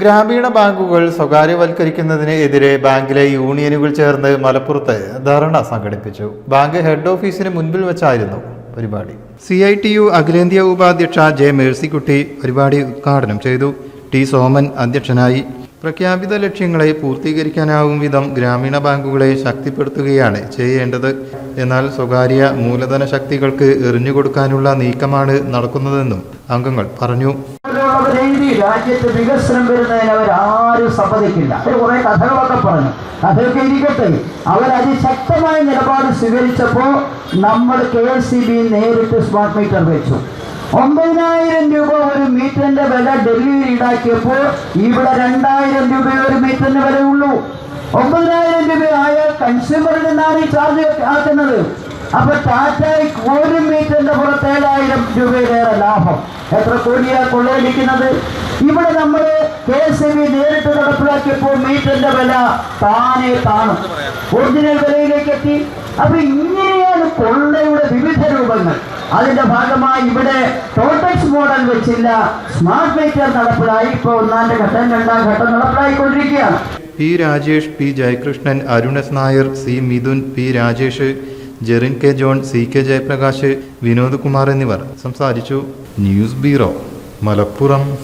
ഗ്രാമീണ ബാങ്കുകൾ സ്വകാര്യവൽക്കരിക്കുന്നതിനെതിരെ ബാങ്കിലെ യൂണിയനുകൾ ചേർന്ന് മലപ്പുറത്ത് ധർണ സംഘടിപ്പിച്ചു. ബാങ്ക് ഹെഡ് ഓഫീസിന് മുൻപിൽ വെച്ചായിരുന്നു പരിപാടി. സി ഐ ടി യു അഖിലേന്ത്യാ ഉപാധ്യക്ഷ ജെ മേഴ്സിക്കുട്ടി പരിപാടി ഉദ്ഘാടനം ചെയ്തു. ടി സോമൻ അധ്യക്ഷനായി. പ്രഖ്യാപിത ലക്ഷ്യങ്ങളെ പൂർത്തീകരിക്കാനാവും വിധം ഗ്രാമീണ ബാങ്കുകളെ ശക്തിപ്പെടുത്തുകയാണ് ചെയ്യേണ്ടത്. എന്നാൽ സ്വകാര്യ മൂലധന ശക്തികൾക്ക് എറിഞ്ഞുകൊടുക്കാനുള്ള നീക്കമാണ് നടക്കുന്നതെന്നും അംഗങ്ങൾ പറഞ്ഞു. രാജ്യത്ത് വികസനം വരുന്നതിന് അവർ ആരും സമ്മതിക്കില്ല. അവർ കുറെ കഥകളൊക്കെ പറഞ്ഞു. അതൊക്കെ ഇരിക്കട്ടെ. അവർ അതിശക്തമായ നിലപാട് സ്വീകരിച്ചപ്പോൾ നമ്മൾ കെ എസ് സി ബി നേരിട്ട് സ്മാർട്ട് മീറ്റർ വെച്ചു. ഒമ്പതിനായിരം മീറ്ററിന്റെ വില ഡൽഹിയിൽ ഈടാക്കിയപ്പോൾ ഇവിടെ രണ്ടായിരം രൂപ ഒരു മീറ്ററിന് വിലയുള്ളൂ. ഒമ്പതിനായിരം രൂപ ആയ കൺസ്യൂമറിൽ നിന്നാണ് ഈ ചാർജ് ആക്കുന്നത്. അപ്പൊ ടാറ്റായി ഒരു മീറ്ററിന്റെ പുറത്ത് ഏഴായിരം രൂപയിലേറെ ലാഭം. എത്ര കോടിയാ കൊള്ളയടിക്കുന്നത്? ഇവിടെ നമ്മൾ കെ എസ് എ ബി നേരിട്ട് നടപ്പിലാക്കിയപ്പോൾ മീറ്ററിന്റെ വില താനെ താണു. ഒറിജിനൽ വിലയിലേക്ക് എത്തി. അപ്പൊ ഇങ്ങനെയാണ് കൊള്ളയുടെ വിവിധ രൂപങ്ങൾ. അതിന്റെ ഭാഗമായി ഇവിടെ ടോട്ടക്സ് മോഡൽ വെച്ചില്ല. സ്മാർട്ട് മീറ്റർ നടപ്പിലായി. ഇപ്പോൾ ഒന്നാന്റെ ഘട്ടം രണ്ടാം ഘട്ടം നടപ്പിലായിക്കൊണ്ടിരിക്കുകയാണ്. P Rajesh P Jayakrishnan Arun S Nair C Mithun P Rajesh Jerin K John C K Jayaprakash Vinod Kumar എന്നിവർ സംസാരിച്ചു. News bureau Malappuram.